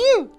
Fiu.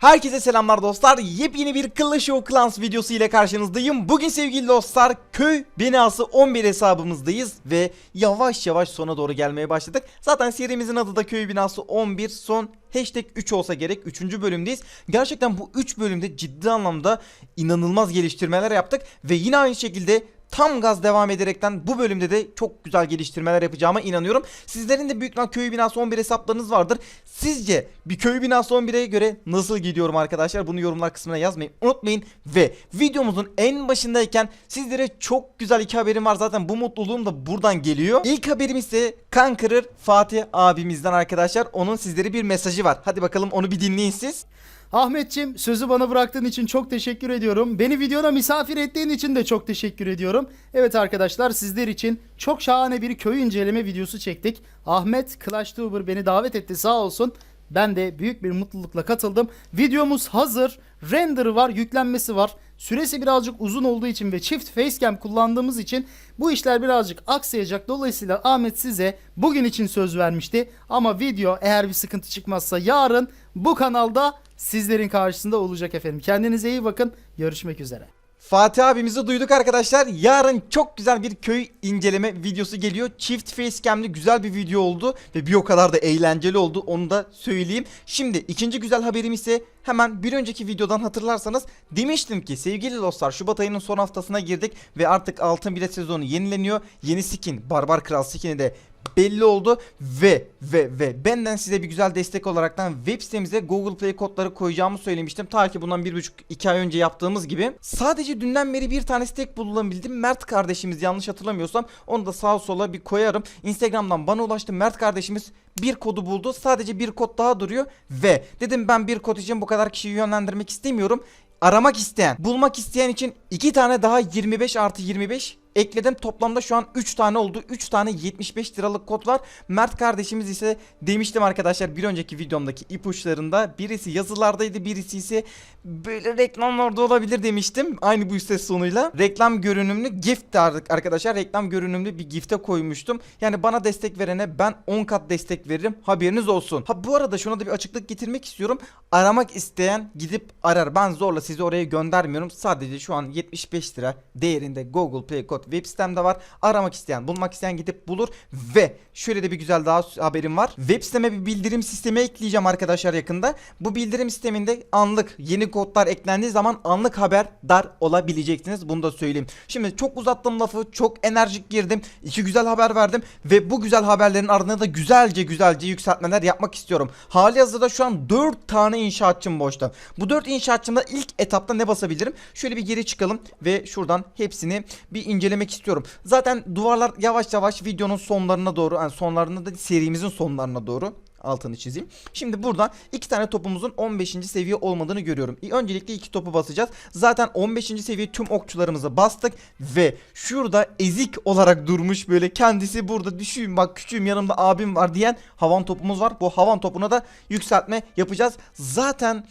Herkese selamlar dostlar. Yepyeni bir Clash of Clans videosu ile karşınızdayım. Bugün sevgili dostlar köy binası 11 hesabımızdayız ve yavaş yavaş sona doğru gelmeye başladık. Zaten serimizin adı da köy binası 11 son hashtag 3 olsa gerek 3. bölümdeyiz. Gerçekten bu 3 bölümde ciddi anlamda inanılmaz geliştirmeler yaptık ve yine aynı şekilde tam gaz devam ederekten bu bölümde de çok güzel geliştirmeler yapacağıma inanıyorum. Sizlerin de büyük ihtimal köy binası 11 hesaplarınız vardır. Sizce bir köy binası 11'e göre nasıl gidiyorum arkadaşlar? Bunu yorumlar kısmına yazmayı unutmayın. Ve videomuzun en başındayken sizlere çok güzel iki haberim var. Zaten bu mutluluğum da buradan geliyor. İlk haberim ise Kankırır Fatih abimizden arkadaşlar. Onun sizlere bir mesajı var. Hadi bakalım onu bir dinleyin siz. Ahmetçim sözü bana bıraktığın için çok teşekkür ediyorum. Beni videona misafir ettiğin için de çok teşekkür ediyorum. Evet arkadaşlar sizler için çok şahane bir köy inceleme videosu çektik. Ahmet ClashTuber beni davet etti sağ olsun. Ben de büyük bir mutlulukla katıldım. Videomuz hazır. Render'ı var, yüklenmesi var. Süresi birazcık uzun olduğu için ve çift facecam kullandığımız için bu işler birazcık aksayacak. Dolayısıyla Ahmet size bugün için söz vermişti. Ama video eğer bir sıkıntı çıkmazsa yarın bu kanalda sizlerin karşısında olacak efendim. Kendinize iyi bakın. Görüşmek üzere. Fatih abimizi duyduk arkadaşlar. Yarın çok güzel bir köy inceleme videosu geliyor. Çift facecam'li güzel bir video oldu ve bir o kadar da eğlenceli oldu. Onu da söyleyeyim. Şimdi ikinci güzel haberim ise hemen bir önceki videodan hatırlarsanız demiştim ki sevgili dostlar Şubat ayının son haftasına girdik ve artık altın bilet sezonu yenileniyor. Yeni skin Barbar Kral skin'i de belli oldu ve ve ve benden size bir güzel destek olaraktan web sitemize Google Play kodları koyacağımı söylemiştim. Ta ki bundan bir buçuk iki ay önce yaptığımız gibi. Sadece dünden beri bir tanesi tek bulabildim. Mert kardeşimiz yanlış hatırlamıyorsam onu da sağa sola bir koyarım. Instagram'dan bana ulaştı. Mert kardeşimiz bir kodu buldu. Sadece bir kod daha duruyor ve dedim ben bir kod için bu kadar kişiyi yönlendirmek istemiyorum. Aramak isteyen, bulmak isteyen için iki tane daha 25 artı 25 ekledim. Toplamda şu an 3 tane oldu. 3 tane 75 liralık kod var. Mert kardeşimiz ise demiştim arkadaşlar bir önceki videomdaki ipuçlarında birisi yazılardaydı birisi ise böyle reklamlarda olabilir demiştim. Aynı bu ses sonuyla. Reklam görünümlü gift arkadaşlar. Reklam görünümlü bir gifte koymuştum. Yani bana destek verene ben 10 kat destek veririm. Haberiniz olsun. Ha bu arada şuna da bir açıklık getirmek istiyorum. Aramak isteyen gidip arar. Ben zorla sizi oraya göndermiyorum. Sadece şu an 75 lira değerinde Google Play kod web sitemde var. Aramak isteyen, bulmak isteyen gidip bulur ve şöyle de bir güzel daha haberim var. Web siteme bir bildirim sistemi ekleyeceğim arkadaşlar yakında. Bu bildirim sisteminde anlık yeni kodlar eklendiği zaman anlık haberdar olabileceksiniz. Bunu da söyleyeyim. Şimdi çok uzattım lafı, çok enerjik girdim. İki güzel haber verdim ve bu güzel haberlerin ardına da güzelce güzelce yükseltmeler yapmak istiyorum. Hali hazırda şu an 4 tane inşaatçım boşta. Bu 4 inşaatçımda ilk etapta ne basabilirim? Şöyle bir geri çıkalım ve şuradan hepsini bir incelemek istiyorum. Zaten duvarlar yavaş yavaş videonun sonlarına doğru, yani sonlarına da serimizin sonlarına doğru altını çizeyim. Şimdi burada iki tane topumuzun 15. seviye olmadığını görüyorum. Öncelikle iki topu basacağız. Zaten 15. seviye tüm okçularımızı bastık ve şurada ezik olarak durmuş böyle kendisi burada düşüğüm bak küçüğüm yanımda abim var diyen havan topumuz var. Bu havan topuna da yükseltme yapacağız. Zaten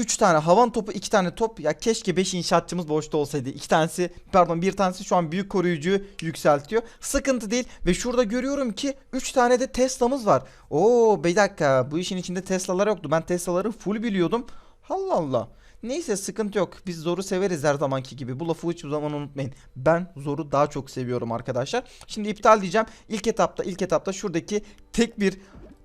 3 tane havan topu 2 tane top ya keşke 5 inşaatçımız boşta olsaydı. 2 tanesi pardon bir tanesi şu an büyük koruyucuyu yükseltiyor. Sıkıntı değil ve şurada görüyorum ki 3 tane de Tesla'mız var. Oo bir dakika bu işin içinde Tesla'lar yoktu. Ben Tesla'ları full biliyordum. Allah Allah. Neyse sıkıntı yok. Biz zoru severiz her zamanki gibi. Bu lafı hiçbir zaman unutmayın. Ben zoru daha çok seviyorum arkadaşlar. Şimdi iptal diyeceğim. İlk etapta ilk etapta şuradaki tek bir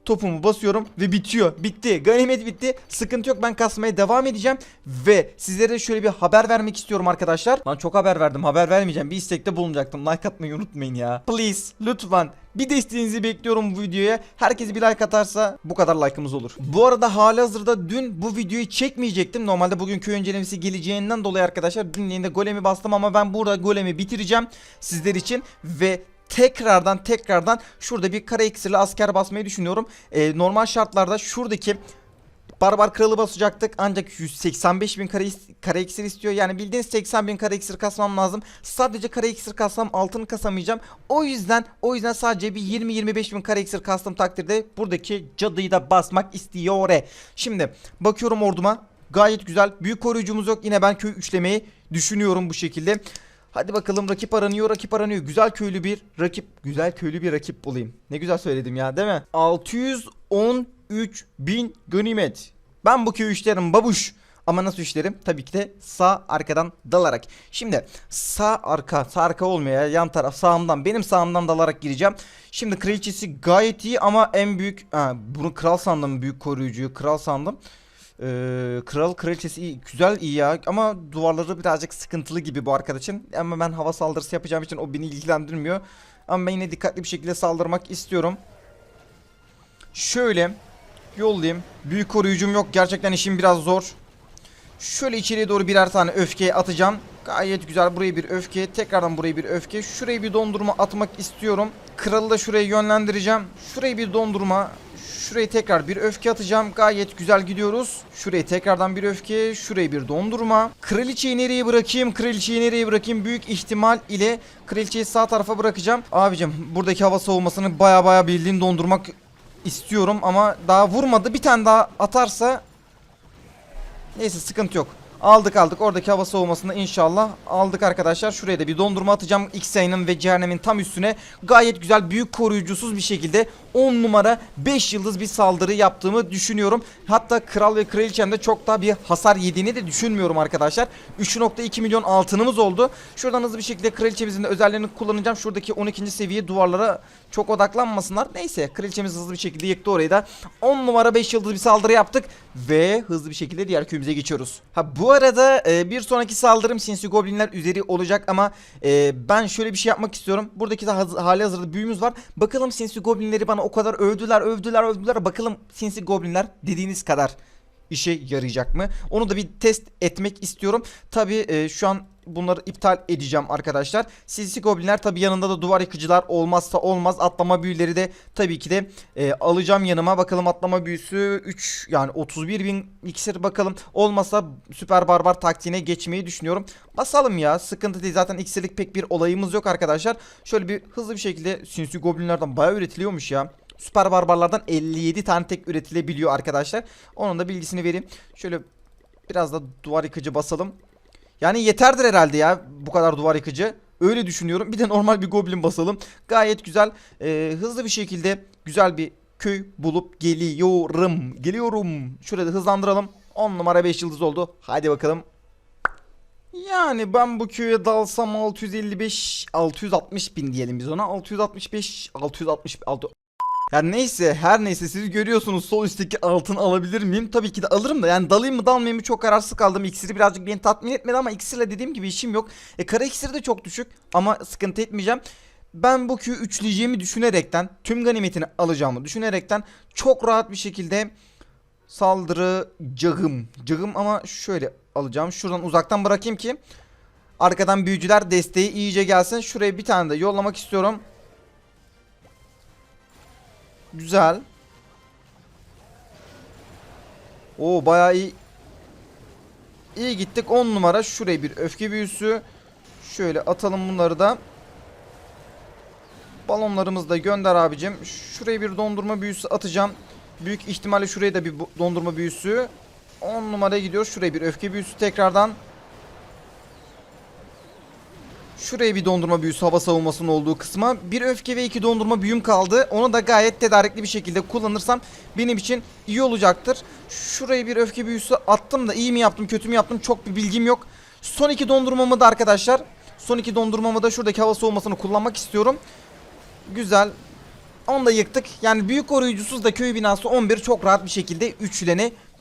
topumu basıyorum ve bitiyor. Bitti. Ganimet bitti. Sıkıntı yok. Ben kasmaya devam edeceğim. Ve sizlere şöyle bir haber vermek istiyorum arkadaşlar. Lan çok haber verdim. Haber vermeyeceğim. Bir istekte bulunacaktım. Like atmayı unutmayın ya. Please. Lütfen. Bir desteğinizi bekliyorum bu videoya. Herkes bir like atarsa bu kadar like'ımız olur. Bu arada hali hazırda dün bu videoyu çekmeyecektim. Normalde bugün köy incelemesi geleceğinden dolayı arkadaşlar dün yayında golemi bastım ama ben burada golemi bitireceğim sizler için ve tekrardan tekrardan şurada bir kara iksirli asker basmayı düşünüyorum. Ee, normal şartlarda şuradaki Barbar kralı basacaktık ancak 185 bin kare, kare iksir istiyor. Yani bildiğiniz 80 bin kare iksir kasmam lazım. Sadece kare iksir kassam altını kasamayacağım. O yüzden o yüzden sadece bir 20-25 bin kare iksir kastım takdirde buradaki cadıyı da basmak istiyor. Şimdi bakıyorum orduma. Gayet güzel. Büyük koruyucumuz yok. Yine ben köy üçlemeyi düşünüyorum bu şekilde. Hadi bakalım rakip aranıyor rakip aranıyor. Güzel köylü bir rakip. Güzel köylü bir rakip bulayım. Ne güzel söyledim ya değil mi? 613 bin ganimet. Ben bu köyü işlerim babuş. Ama nasıl işlerim? Tabii ki de sağ arkadan dalarak. Şimdi sağ arka, sağ arka olmuyor ya. Yan taraf sağımdan, benim sağımdan dalarak gireceğim. Şimdi kraliçesi gayet iyi ama en büyük... Ha, bunu kral sandım, büyük koruyucuyu kral sandım. Ee, kral kraliçesi iyi, güzel iyi ya ama duvarları birazcık sıkıntılı gibi bu arkadaşın. Ama ben hava saldırısı yapacağım için o beni ilgilendirmiyor. Ama ben yine dikkatli bir şekilde saldırmak istiyorum. Şöyle yollayayım. Büyük koruyucum yok. Gerçekten işim biraz zor. Şöyle içeriye doğru birer tane öfke atacağım. Gayet güzel. Buraya bir öfke. Tekrardan buraya bir öfke. Şuraya bir dondurma atmak istiyorum. Kralı da şuraya yönlendireceğim. Şuraya bir dondurma. Şuraya tekrar bir öfke atacağım. Gayet güzel gidiyoruz. Şuraya tekrardan bir öfke. Şuraya bir dondurma. Kraliçeyi nereye bırakayım? Kraliçeyi nereye bırakayım? Büyük ihtimal ile kraliçeyi sağ tarafa bırakacağım. Abicim buradaki hava savunmasını baya baya bildiğin dondurmak istiyorum ama daha vurmadı. Bir tane daha atarsa Neyse sıkıntı yok. Aldık aldık oradaki hava soğumasını inşallah aldık arkadaşlar. Şuraya da bir dondurma atacağım. X yayının ve cehennemin tam üstüne gayet güzel büyük koruyucusuz bir şekilde 10 numara 5 yıldız bir saldırı yaptığımı düşünüyorum. Hatta kral ve kraliçem de çok daha bir hasar yediğini de düşünmüyorum arkadaşlar. 3.2 milyon altınımız oldu. Şuradan hızlı bir şekilde kraliçemizin de özelliğini kullanacağım. Şuradaki 12. seviye duvarlara çok odaklanmasınlar. Neyse kraliçemiz hızlı bir şekilde yıktı orayı da. 10 numara 5 yıldız bir saldırı yaptık. Ve hızlı bir şekilde diğer köyümüze geçiyoruz. Ha bu arada e, bir sonraki saldırım sinsi goblinler üzeri olacak ama e, ben şöyle bir şey yapmak istiyorum. Buradaki de haz- hali hazırda büyümüz var. Bakalım sinsi goblinleri bana o kadar övdüler övdüler övdüler. Bakalım sinsi goblinler dediğiniz kadar işe yarayacak mı? Onu da bir test etmek istiyorum. Tabii e, şu an bunları iptal edeceğim arkadaşlar. Sinsi goblinler tabii yanında da duvar yıkıcılar olmazsa olmaz. Atlama büyüleri de tabii ki de e, alacağım yanıma. Bakalım atlama büyüsü 3 yani 31 bin iksir bakalım. Olmasa süper barbar taktiğine geçmeyi düşünüyorum. Basalım ya sıkıntı değil. Zaten iksirlik pek bir olayımız yok arkadaşlar. Şöyle bir hızlı bir şekilde sinsi goblinlerden bayağı üretiliyormuş ya. Süper barbarlardan 57 tane tek üretilebiliyor arkadaşlar. Onun da bilgisini vereyim. Şöyle biraz da duvar yıkıcı basalım. Yani yeterdir herhalde ya bu kadar duvar yıkıcı. Öyle düşünüyorum. Bir de normal bir goblin basalım. Gayet güzel. Ee, hızlı bir şekilde güzel bir köy bulup geliyorum. Geliyorum. Şurada hızlandıralım. 10 numara 5 yıldız oldu. Hadi bakalım. Yani ben bu köye dalsam 655 660 bin diyelim biz ona. 665 660 6 yani neyse her neyse siz görüyorsunuz sol üstteki altın alabilir miyim? Tabii ki de alırım da yani dalayım mı dalmayayım mı çok kararsız kaldım. İksiri birazcık beni tatmin etmedi ama iksirle dediğim gibi işim yok. E kara iksiri de çok düşük ama sıkıntı etmeyeceğim. Ben bu köyü üçleyeceğimi düşünerekten tüm ganimetini alacağımı düşünerekten çok rahat bir şekilde saldırı cagım. Cagım ama şöyle alacağım. Şuradan uzaktan bırakayım ki arkadan büyücüler desteği iyice gelsin. Şuraya bir tane de yollamak istiyorum. Güzel. Oo bayağı iyi. İyi gittik 10 numara. Şuraya bir öfke büyüsü. Şöyle atalım bunları da. Balonlarımızı da gönder abicim. Şuraya bir dondurma büyüsü atacağım. Büyük ihtimalle şuraya da bir dondurma büyüsü. 10 numaraya gidiyor. Şuraya bir öfke büyüsü tekrardan. Şuraya bir dondurma büyüsü hava savunmasının olduğu kısma. Bir öfke ve iki dondurma büyüm kaldı. Onu da gayet tedarikli bir şekilde kullanırsam benim için iyi olacaktır. Şuraya bir öfke büyüsü attım da iyi mi yaptım kötü mü yaptım çok bir bilgim yok. Son iki dondurmamı da arkadaşlar. Son iki dondurmamı da şuradaki hava soğumasını kullanmak istiyorum. Güzel. Onu da yıktık. Yani büyük koruyucusuz da köy binası 11 çok rahat bir şekilde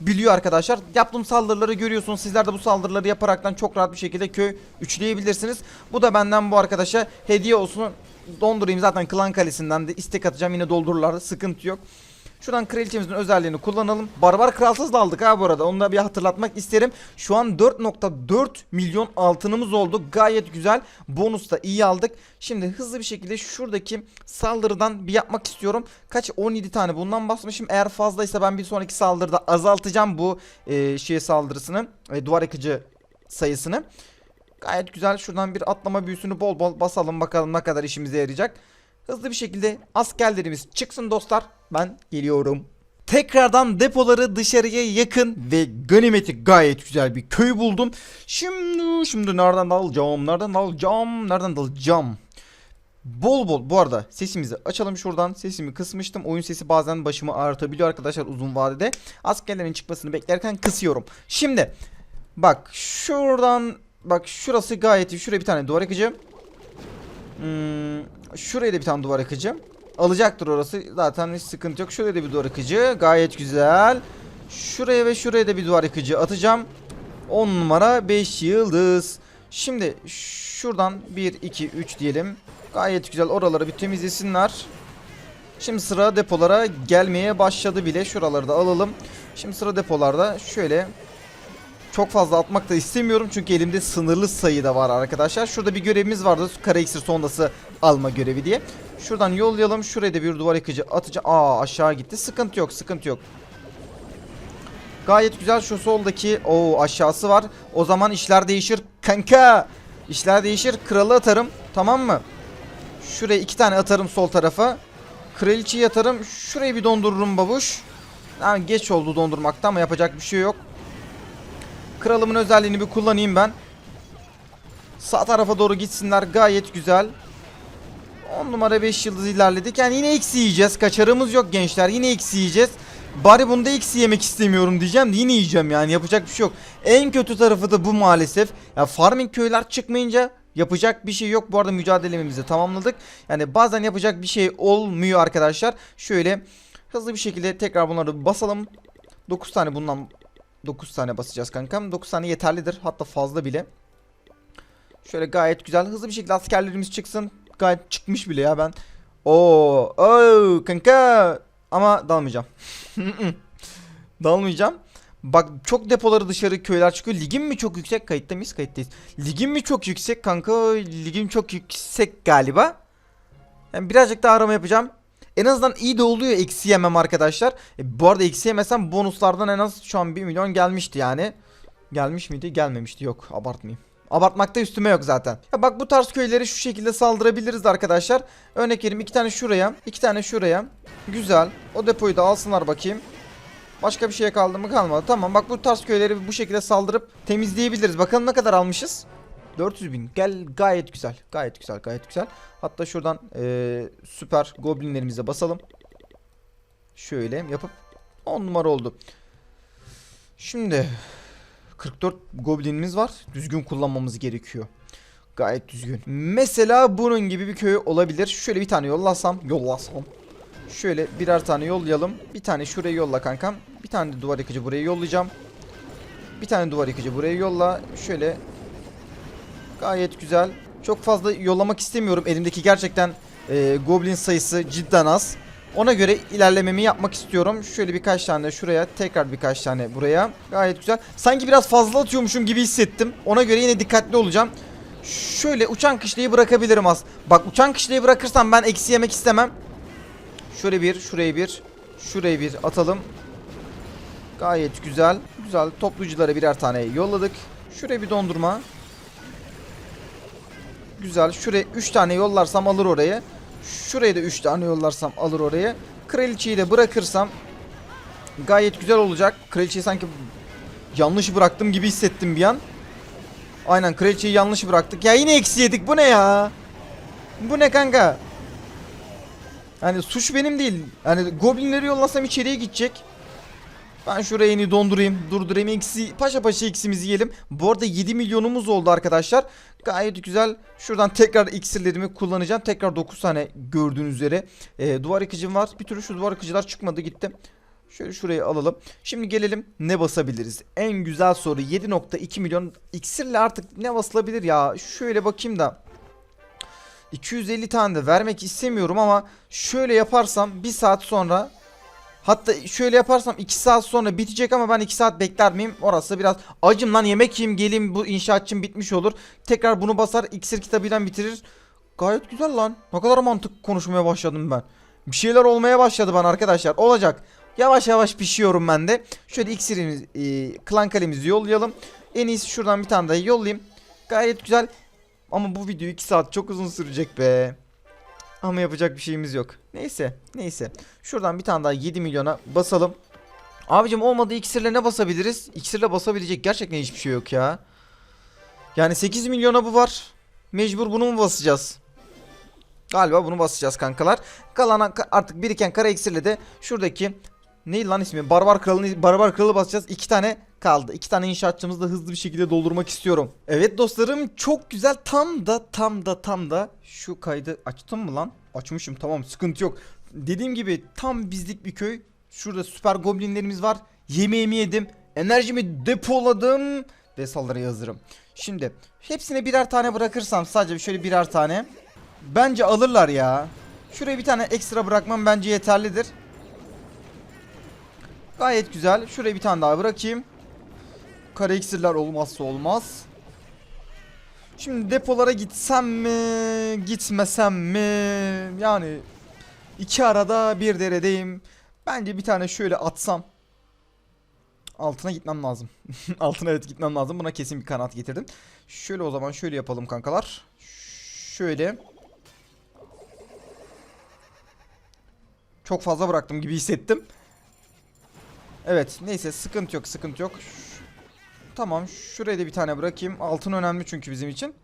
üçlenebiliyor arkadaşlar. Yaptığım saldırıları görüyorsunuz. Sizler de bu saldırıları yaparaktan çok rahat bir şekilde köy üçleyebilirsiniz. Bu da benden bu arkadaşa hediye olsun. Dondurayım zaten klan kalesinden de istek atacağım. Yine doldururlar. Sıkıntı yok. Şuradan kraliçemizin özelliğini kullanalım. Barbar kralsız da aldık ha bu arada. Onu da bir hatırlatmak isterim. Şu an 4.4 milyon altınımız oldu. Gayet güzel. Bonus da iyi aldık. Şimdi hızlı bir şekilde şuradaki saldırıdan bir yapmak istiyorum. Kaç? 17 tane bundan basmışım. Eğer fazlaysa ben bir sonraki saldırıda azaltacağım bu e, şey saldırısını. E, duvar yıkıcı sayısını. Gayet güzel. Şuradan bir atlama büyüsünü bol bol basalım. Bakalım ne kadar işimize yarayacak. Hızlı bir şekilde askerlerimiz çıksın dostlar. Ben geliyorum. Tekrardan depoları dışarıya yakın ve ganimeti gayet güzel bir köy buldum. Şimdi şimdi nereden dalacağım? Nereden dalacağım? Nereden dalacağım? Bol bol bu arada sesimizi açalım şuradan. Sesimi kısmıştım. Oyun sesi bazen başımı ağrıtabiliyor arkadaşlar uzun vadede. Askerlerin çıkmasını beklerken kısıyorum. Şimdi bak şuradan bak şurası gayet iyi. Şuraya bir tane duvar yakıcı. Hmm, şuraya da bir tane duvar yakıcı. Alacaktır orası. Zaten hiç sıkıntı yok. Şuraya da bir duvar yakıcı. Gayet güzel. Şuraya ve şuraya da bir duvar yakıcı atacağım. 10 numara 5 yıldız. Şimdi şuradan 1 2 3 diyelim. Gayet güzel oraları bir temizlesinler. Şimdi sıra depolara gelmeye başladı bile. Şuraları da alalım. Şimdi sıra depolarda şöyle çok fazla atmak da istemiyorum çünkü elimde sınırlı sayıda var arkadaşlar. Şurada bir görevimiz vardı. Kara iksir sondası alma görevi diye. Şuradan yollayalım. Şuraya da bir duvar yıkıcı atacağım. Aa aşağı gitti. Sıkıntı yok, sıkıntı yok. Gayet güzel şu soldaki o aşağısı var. O zaman işler değişir. Kanka! İşler değişir. Kralı atarım. Tamam mı? Şuraya iki tane atarım sol tarafa. Kraliçeyi atarım. Şurayı bir dondururum babuş. Yani geç oldu dondurmakta ama yapacak bir şey yok. Kralımın özelliğini bir kullanayım ben. Sağ tarafa doğru gitsinler gayet güzel. 10 numara 5 yıldız ilerledik. Yani yine eksi yiyeceğiz. Kaçarımız yok gençler. Yine eksi yiyeceğiz. Bari bunda eksi yemek istemiyorum diyeceğim de yine yiyeceğim yani yapacak bir şey yok. En kötü tarafı da bu maalesef. Ya farming köyler çıkmayınca yapacak bir şey yok. Bu arada mücadelemizi tamamladık. Yani bazen yapacak bir şey olmuyor arkadaşlar. Şöyle hızlı bir şekilde tekrar bunları basalım. 9 tane bundan 9 tane basacağız kankam. 9 tane yeterlidir. Hatta fazla bile. Şöyle gayet güzel hızlı bir şekilde askerlerimiz çıksın. Gayet çıkmış bile ya ben. Oo, oo kanka. Ama dalmayacağım. dalmayacağım. Bak çok depoları dışarı köyler çıkıyor. Ligim mi çok yüksek? Kayıtta mıyız? Kayıttayız. Ligim mi çok yüksek kanka? Ligim çok yüksek galiba. Yani birazcık daha arama yapacağım. En azından iyi de oluyor eksi yemem arkadaşlar. E, bu arada eksi yemesem bonuslardan en az şu an 1 milyon gelmişti yani. Gelmiş miydi? Gelmemişti. Yok abartmayayım. Abartmakta üstüme yok zaten. Ya bak bu tarz köyleri şu şekilde saldırabiliriz arkadaşlar. Örnek vereyim iki tane şuraya. iki tane şuraya. Güzel. O depoyu da alsınlar bakayım. Başka bir şeye kaldı mı kalmadı. Tamam bak bu tarz köyleri bu şekilde saldırıp temizleyebiliriz. Bakalım ne kadar almışız. 400 bin. Gel gayet güzel. Gayet güzel gayet güzel. Hatta şuradan eee, süper goblinlerimize basalım. Şöyle yapıp 10 numara oldu. Şimdi 44 goblinimiz var. Düzgün kullanmamız gerekiyor. Gayet düzgün. Mesela bunun gibi bir köy olabilir. Şöyle bir tane yollasam. Yollasam. Şöyle birer tane yollayalım. Bir tane şuraya yolla kankam. Bir tane duvar yıkıcı buraya yollayacağım. Bir tane duvar yıkıcı buraya yolla. Şöyle Gayet güzel. Çok fazla yollamak istemiyorum. Elimdeki gerçekten e, goblin sayısı cidden az. Ona göre ilerlememi yapmak istiyorum. Şöyle birkaç tane şuraya, tekrar birkaç tane buraya. Gayet güzel. Sanki biraz fazla atıyormuşum gibi hissettim. Ona göre yine dikkatli olacağım. Şöyle uçan kışlayı bırakabilirim az. Bak uçan kışlayı bırakırsam ben eksi yemek istemem. Şöyle bir, şuraya bir, şuraya bir atalım. Gayet güzel. Güzel. Topluculara birer tane yolladık. Şuraya bir dondurma. Güzel. Şuraya 3 tane yollarsam alır orayı. Şuraya da 3 tane yollarsam alır orayı. Kraliçeyi de bırakırsam gayet güzel olacak. Kraliçeyi sanki yanlış bıraktım gibi hissettim bir an. Aynen kraliçeyi yanlış bıraktık. Ya yine eksi yedik. Bu ne ya? Bu ne kanka? Yani suç benim değil. Yani goblinleri yollasam içeriye gidecek. Ben şuraya yeni dondurayım, durdurayım. Eksi, paşa paşa eksimizi yiyelim. Bu arada 7 milyonumuz oldu arkadaşlar. Gayet güzel. Şuradan tekrar iksirlerimi kullanacağım. Tekrar 9 tane gördüğünüz üzere. Ee, duvar yıkıcım var. Bir türlü şu duvar yıkıcılar çıkmadı gitti. Şöyle şuraya alalım. Şimdi gelelim ne basabiliriz? En güzel soru 7.2 milyon iksirle artık ne basılabilir ya? Şöyle bakayım da. 250 tane de vermek istemiyorum ama şöyle yaparsam bir saat sonra Hatta şöyle yaparsam 2 saat sonra bitecek ama ben 2 saat bekler miyim? Orası biraz acım lan yemek yiyeyim geleyim bu inşaatçım bitmiş olur. Tekrar bunu basar iksir kitabıyla bitirir. Gayet güzel lan. Ne kadar mantık konuşmaya başladım ben. Bir şeyler olmaya başladı bana arkadaşlar. Olacak. Yavaş yavaş pişiyorum ben de. Şöyle iksirimiz, e, klan kalemizi yollayalım. En iyisi şuradan bir tane daha yollayayım. Gayet güzel. Ama bu video 2 saat çok uzun sürecek be. Ama yapacak bir şeyimiz yok. Neyse neyse. Şuradan bir tane daha 7 milyona basalım. Abicim olmadı iksirle ne basabiliriz? İksirle basabilecek gerçekten hiçbir şey yok ya. Yani 8 milyona bu var. Mecbur bunu mu basacağız? Galiba bunu basacağız kankalar. Kalan ka- artık biriken kara iksirle de şuradaki ne lan ismi? Barbar kralını barbar kralı basacağız. İki tane kaldı. İki tane inşaatçımızı da hızlı bir şekilde doldurmak istiyorum. Evet dostlarım çok güzel. Tam da tam da tam da şu kaydı açtım mı lan? Açmışım tamam sıkıntı yok. Dediğim gibi tam bizlik bir köy. Şurada süper goblinlerimiz var. Yemeğimi yedim. Enerjimi depoladım. Ve saldırıya hazırım. Şimdi hepsine birer tane bırakırsam sadece şöyle birer tane. Bence alırlar ya. Şuraya bir tane ekstra bırakmam bence yeterlidir. Gayet güzel. Şuraya bir tane daha bırakayım. Kara iksirler olmazsa olmaz. Şimdi depolara gitsem mi, gitmesem mi? Yani iki arada bir deredeyim. Bence bir tane şöyle atsam. Altına gitmem lazım. Altına evet gitmem lazım. Buna kesin bir kanat getirdim. Şöyle o zaman şöyle yapalım kankalar. Şöyle. Çok fazla bıraktım gibi hissettim. Evet neyse sıkıntı yok sıkıntı yok. Tamam şuraya da bir tane bırakayım. Altın önemli çünkü bizim için.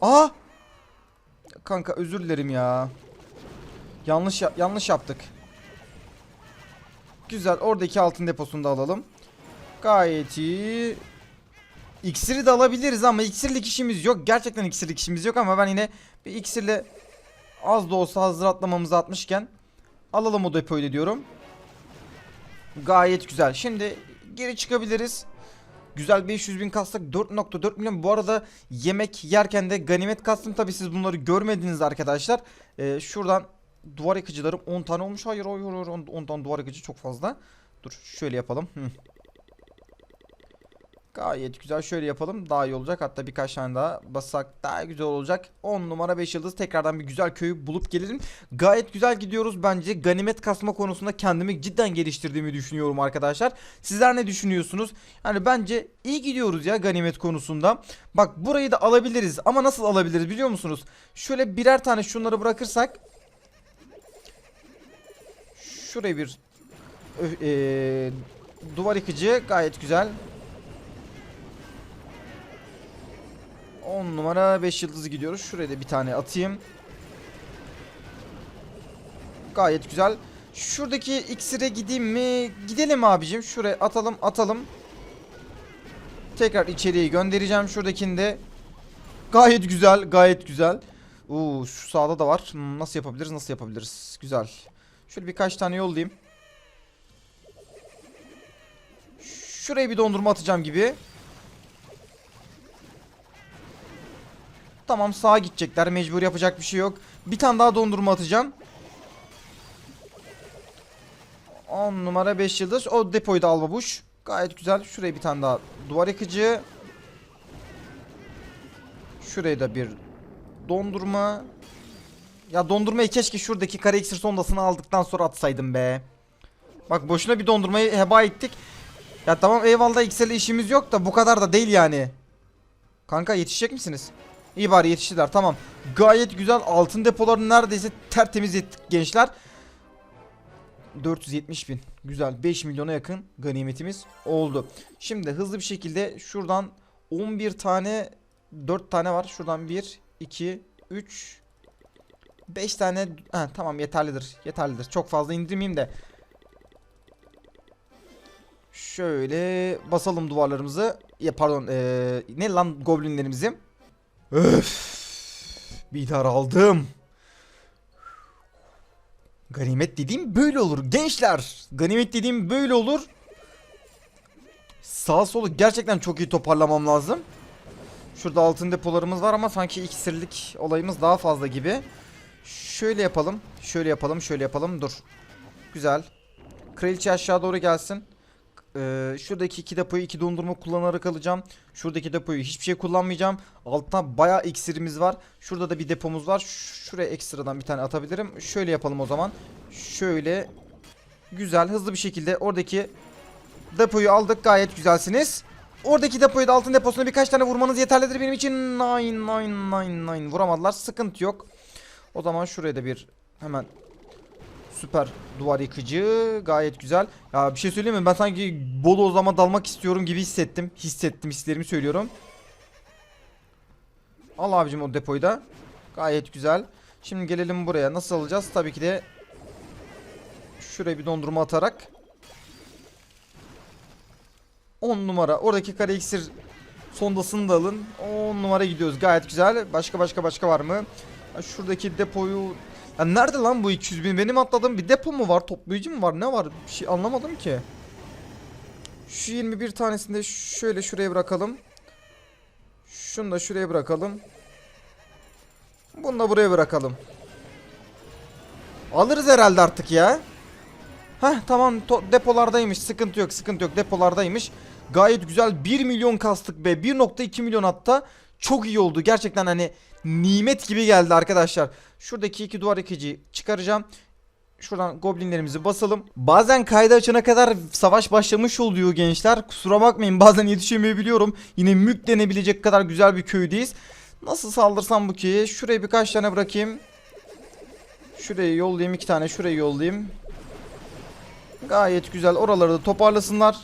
Aa! Kanka özür dilerim ya. Yanlış ya- yanlış yaptık. Güzel oradaki altın deposunu da alalım. Gayet iyi. İksiri de alabiliriz ama iksirlik işimiz yok. Gerçekten iksirlik işimiz yok ama ben yine bir iksirle az da olsa hazır atlamamızı atmışken alalım o depoyu diyorum. Gayet güzel. Şimdi geri çıkabiliriz. Güzel 500 bin kastık 4.4 milyon. Bu arada yemek yerken de ganimet kastım. Tabi siz bunları görmediniz arkadaşlar. Ee, şuradan duvar yıkıcılarım 10 tane olmuş. Hayır hayır hayır 10, 10 tane duvar yıkıcı çok fazla. Dur şöyle yapalım. Gayet güzel. Şöyle yapalım. Daha iyi olacak. Hatta birkaç tane daha basak daha güzel olacak. 10 numara 5 yıldız. Tekrardan bir güzel köyü bulup gelelim. Gayet güzel gidiyoruz. Bence ganimet kasma konusunda kendimi cidden geliştirdiğimi düşünüyorum arkadaşlar. Sizler ne düşünüyorsunuz? Yani bence iyi gidiyoruz ya ganimet konusunda. Bak burayı da alabiliriz ama nasıl alabiliriz biliyor musunuz? Şöyle birer tane şunları bırakırsak. Şuraya bir eee, duvar yıkıcı. Gayet güzel 10 numara 5 yıldız gidiyoruz. Şuraya da bir tane atayım. Gayet güzel. Şuradaki iksire gideyim mi? Gidelim abicim. Şuraya atalım atalım. Tekrar içeriye göndereceğim şuradakini de. Gayet güzel gayet güzel. Oo, şu sağda da var. Hmm, nasıl yapabiliriz nasıl yapabiliriz? Güzel. Şöyle birkaç tane yollayayım. Şuraya bir dondurma atacağım gibi. Tamam sağa gidecekler. Mecbur yapacak bir şey yok. Bir tane daha dondurma atacağım. 10 numara 5 yıldız. O depoyu da al babuş. Gayet güzel. Şuraya bir tane daha duvar yıkıcı. Şuraya da bir dondurma. Ya dondurmayı keşke şuradaki kare iksir sondasını aldıktan sonra atsaydım be. Bak boşuna bir dondurmayı heba ettik. Ya tamam eyvallah iksirle işimiz yok da bu kadar da değil yani. Kanka yetişecek misiniz? İyi bari yetiştiler tamam. Gayet güzel altın depolarını neredeyse tertemiz ettik gençler. 470 bin. Güzel 5 milyona yakın ganimetimiz oldu. Şimdi hızlı bir şekilde şuradan 11 tane 4 tane var. Şuradan 1, 2, 3, 5 tane ha, tamam yeterlidir. Yeterlidir. Çok fazla indirmeyeyim de. Şöyle basalım duvarlarımızı. Ya pardon ee, ne lan goblinlerimizi. Öf. Bir daraldım. Ganimet dediğim böyle olur gençler. Ganimet dediğim böyle olur. Sağ solu gerçekten çok iyi toparlamam lazım. Şurada altın depolarımız var ama sanki iksirlik olayımız daha fazla gibi. Şöyle yapalım. Şöyle yapalım. Şöyle yapalım. Dur. Güzel. Kraliçe aşağı doğru gelsin. Ee, şuradaki iki depoyu iki dondurma kullanarak alacağım. Şuradaki depoyu hiçbir şey kullanmayacağım. Altta bayağı iksirimiz var. Şurada da bir depomuz var. Şuraya ekstradan bir tane atabilirim. Şöyle yapalım o zaman. Şöyle. Güzel hızlı bir şekilde oradaki depoyu aldık. Gayet güzelsiniz. Oradaki depoyu da altın deposuna birkaç tane vurmanız yeterlidir benim için. Nine nine nine nine. Vuramadılar. Sıkıntı yok. O zaman şuraya da bir hemen süper duvar yıkıcı. Gayet güzel. Ya bir şey söyleyeyim mi? Ben sanki bodozlama dalmak istiyorum gibi hissettim. Hissettim. Hislerimi söylüyorum. Al abicim o depoyu da. Gayet güzel. Şimdi gelelim buraya. Nasıl alacağız? Tabii ki de şuraya bir dondurma atarak 10 numara. Oradaki kare iksir sondasını da alın. 10 numara gidiyoruz. Gayet güzel. Başka başka başka var mı? Şuradaki depoyu... Ya nerede lan bu 200 bin? Benim atladığım bir depo mu var? Toplayıcı mı var? Ne var? Bir şey anlamadım ki. Şu 21 tanesini de şöyle şuraya bırakalım. Şunu da şuraya bırakalım. Bunu da buraya bırakalım. Alırız herhalde artık ya. Heh tamam depolardaymış sıkıntı yok sıkıntı yok depolardaymış. Gayet güzel 1 milyon kastık be 1.2 milyon hatta çok iyi oldu gerçekten hani nimet gibi geldi arkadaşlar. Şuradaki iki duvar yıkıcıyı çıkaracağım. Şuradan goblinlerimizi basalım. Bazen kaydı açana kadar savaş başlamış oluyor gençler. Kusura bakmayın bazen yetişemeyebiliyorum. Yine mük denebilecek kadar güzel bir köydeyiz. Nasıl saldırsam bu ki? Şuraya birkaç tane bırakayım. Şuraya yollayayım iki tane şuraya yollayayım. Gayet güzel. Oraları da toparlasınlar.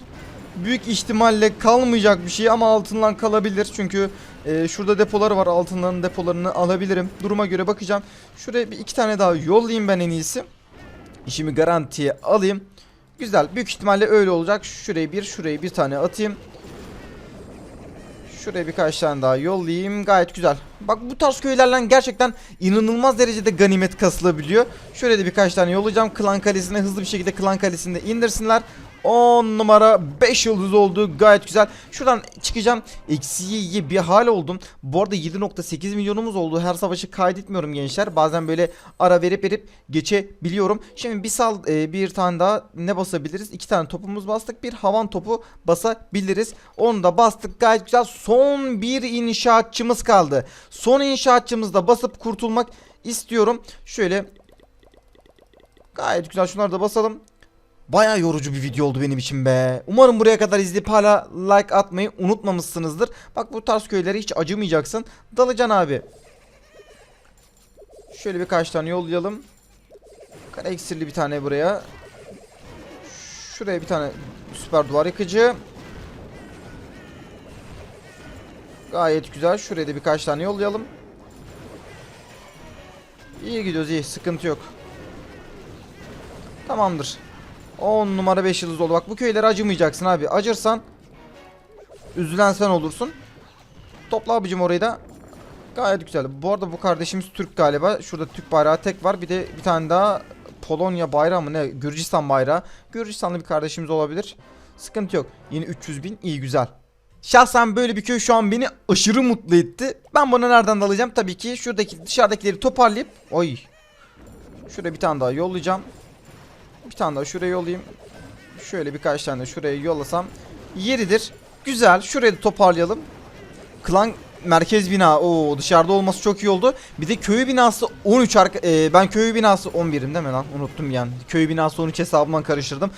Büyük ihtimalle kalmayacak bir şey ama altından kalabilir. Çünkü e, şurada depoları var. Altınların depolarını alabilirim. Duruma göre bakacağım. Şuraya bir iki tane daha yollayayım ben en iyisi. İşimi garantiye alayım. Güzel. Büyük ihtimalle öyle olacak. Şuraya bir, şuraya bir tane atayım. Şuraya birkaç tane daha yollayayım. Gayet güzel. Bak bu tarz köylerle gerçekten inanılmaz derecede ganimet kasılabiliyor. Şöyle de birkaç tane yollayacağım. Klan Kalesi'ne hızlı bir şekilde Klan Kalesi'nde indirsinler. 10 numara 5 yıldız oldu. Gayet güzel. Şuradan çıkacağım. Eksiye bir hal oldum. Bu arada 7.8 milyonumuz oldu. Her savaşı kaydetmiyorum gençler. Bazen böyle ara verip verip geçebiliyorum. Şimdi bir sal e, bir tane daha ne basabiliriz? İki tane topumuz bastık. Bir havan topu basabiliriz. Onu da bastık. Gayet güzel. Son bir inşaatçımız kaldı. Son inşaatçımızda basıp kurtulmak istiyorum. Şöyle Gayet güzel şunları da basalım. Baya yorucu bir video oldu benim için be. Umarım buraya kadar izleyip hala like atmayı unutmamışsınızdır. Bak bu tarz köylere hiç acımayacaksın. Dalacan abi. Şöyle birkaç tane yollayalım. Kara iksirli bir tane buraya. Şuraya bir tane süper duvar yıkıcı. Gayet güzel. Şuraya da birkaç tane yollayalım. İyi gidiyoruz iyi. Sıkıntı yok. Tamamdır. 10 numara 5 yıldız oldu. Bak bu köylere acımayacaksın abi. Acırsan üzülen sen olursun. Topla abicim orayı da. Gayet güzel. Bu arada bu kardeşimiz Türk galiba. Şurada Türk bayrağı tek var. Bir de bir tane daha Polonya bayrağı mı ne? Gürcistan bayrağı. Gürcistanlı bir kardeşimiz olabilir. Sıkıntı yok. Yine 300 bin. iyi güzel. Şahsen böyle bir köy şu an beni aşırı mutlu etti. Ben bunu nereden de alacağım? Tabii ki şuradaki dışarıdakileri toparlayıp. Oy. Şuraya bir tane daha yollayacağım. Bir tane daha şuraya yollayayım. Şöyle birkaç tane şuraya yollasam yeridir. Güzel. Şurayı da toparlayalım. Klan merkez bina. Oo dışarıda olması çok iyi oldu. Bir de köy binası 13 arka e, ben köy binası 11'im değil mi lan? Unuttum yani. Köy binası 13 hesabımdan karıştırdım.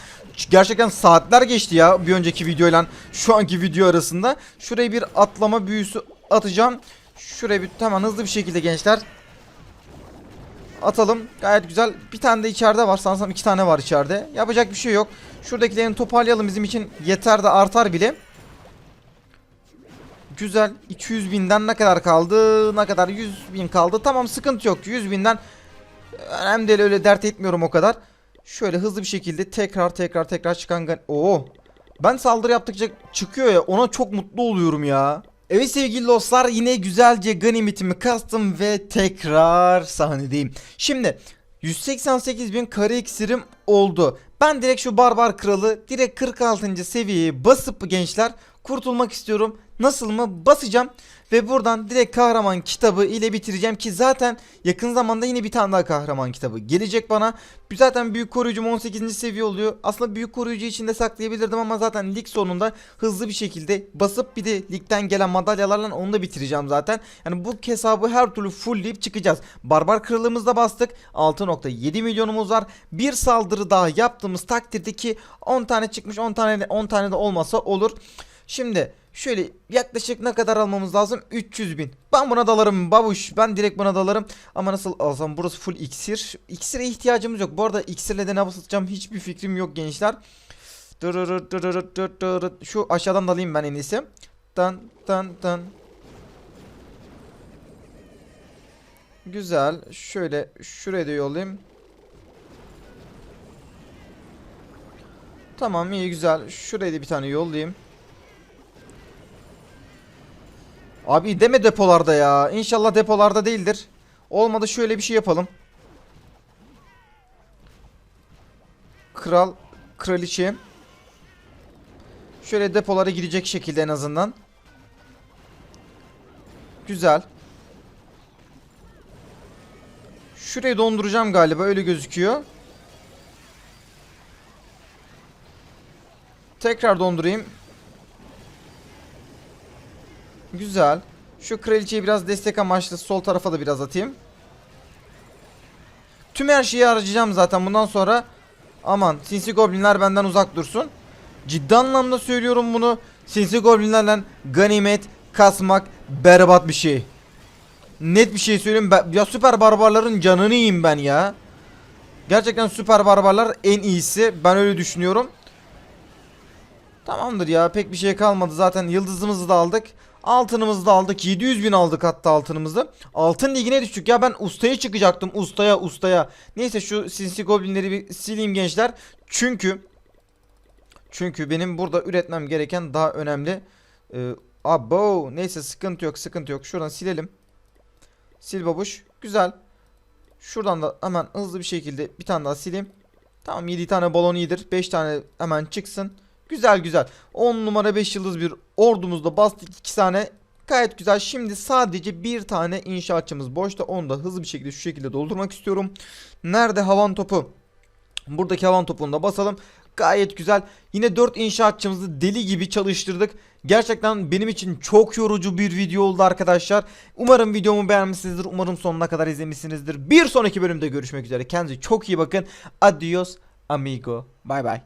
Gerçekten saatler geçti ya bir önceki videoyla şu anki video arasında. Şuraya bir atlama büyüsü atacağım. Şuraya bir hemen hızlı bir şekilde gençler Atalım. Gayet güzel. Bir tane de içeride var. Sanırsam iki tane var içeride. Yapacak bir şey yok. Şuradakilerini toparlayalım. Bizim için yeter de artar bile. Güzel. 200 binden ne kadar kaldı? Ne kadar? 100 bin kaldı. Tamam sıkıntı yok. 100 binden önemli değil öyle dert etmiyorum o kadar. Şöyle hızlı bir şekilde tekrar tekrar tekrar çıkan Oo. Ben saldırı yaptıkça çıkıyor ya ona çok mutlu oluyorum ya. Evet sevgili dostlar yine güzelce ganimetimi kastım ve tekrar sahnedeyim. Şimdi 188 bin kare iksirim oldu. Ben direkt şu barbar kralı direkt 46. seviyeye basıp gençler kurtulmak istiyorum. Nasıl mı? Basacağım ve buradan direkt kahraman kitabı ile bitireceğim ki zaten yakın zamanda yine bir tane daha kahraman kitabı gelecek bana. Zaten büyük koruyucum 18. seviye oluyor. Aslında büyük koruyucu içinde saklayabilirdim ama zaten lig sonunda hızlı bir şekilde basıp bir de ligden gelen madalyalarla onu da bitireceğim zaten. Yani bu hesabı her türlü fullleyip çıkacağız. Barbar kralımızda bastık. 6.7 milyonumuz var. Bir saldırı daha yaptığımız takdirde ki 10 tane çıkmış 10 tane de 10 tane de olmasa olur. Şimdi Şöyle yaklaşık ne kadar almamız lazım? 300 bin. Ben buna dalarım babuş. Ben direkt buna dalarım. Ama nasıl alsam burası full iksir. İksire ihtiyacımız yok. Bu arada iksirle de ne basacağım hiçbir fikrim yok gençler. Şu aşağıdan dalayım ben en iyisi. Tan tan tan. Güzel. Şöyle şuraya da yollayayım. Tamam iyi güzel. Şuraya da bir tane yollayayım. Abi deme depolarda ya. İnşallah depolarda değildir. Olmadı şöyle bir şey yapalım. Kral, kraliçe. Şöyle depolara gidecek şekilde en azından. Güzel. Şurayı donduracağım galiba öyle gözüküyor. Tekrar dondurayım. Güzel. Şu kraliçeyi biraz destek amaçlı sol tarafa da biraz atayım. Tüm her şeyi harcayacağım zaten bundan sonra. Aman sinsi goblinler benden uzak dursun. Ciddi anlamda söylüyorum bunu. Sinsi goblinlerle ganimet kasmak berbat bir şey. Net bir şey söyleyeyim. Ya süper barbarların canını yiyeyim ben ya. Gerçekten süper barbarlar en iyisi. Ben öyle düşünüyorum. Tamamdır ya pek bir şey kalmadı zaten yıldızımızı da aldık. Altınımızı da aldık 700 bin aldık hatta altınımızı. Altın ligine düştük ya ben ustaya çıkacaktım ustaya ustaya. Neyse şu sinsi goblinleri bir sileyim gençler. Çünkü çünkü benim burada üretmem gereken daha önemli. Ee, abo neyse sıkıntı yok sıkıntı yok şuradan silelim. Sil babuş güzel. Şuradan da hemen hızlı bir şekilde bir tane daha sileyim. Tamam 7 tane balon iyidir 5 tane hemen çıksın. Güzel güzel. 10 numara 5 yıldız bir ordumuzda bastık 2 tane. Gayet güzel. Şimdi sadece bir tane inşaatçımız boşta. Onu da hızlı bir şekilde şu şekilde doldurmak istiyorum. Nerede havan topu? Buradaki havan topunu da basalım. Gayet güzel. Yine 4 inşaatçımızı deli gibi çalıştırdık. Gerçekten benim için çok yorucu bir video oldu arkadaşlar. Umarım videomu beğenmişsinizdir. Umarım sonuna kadar izlemişsinizdir. Bir sonraki bölümde görüşmek üzere. Kendinize çok iyi bakın. Adios amigo. Bay bay.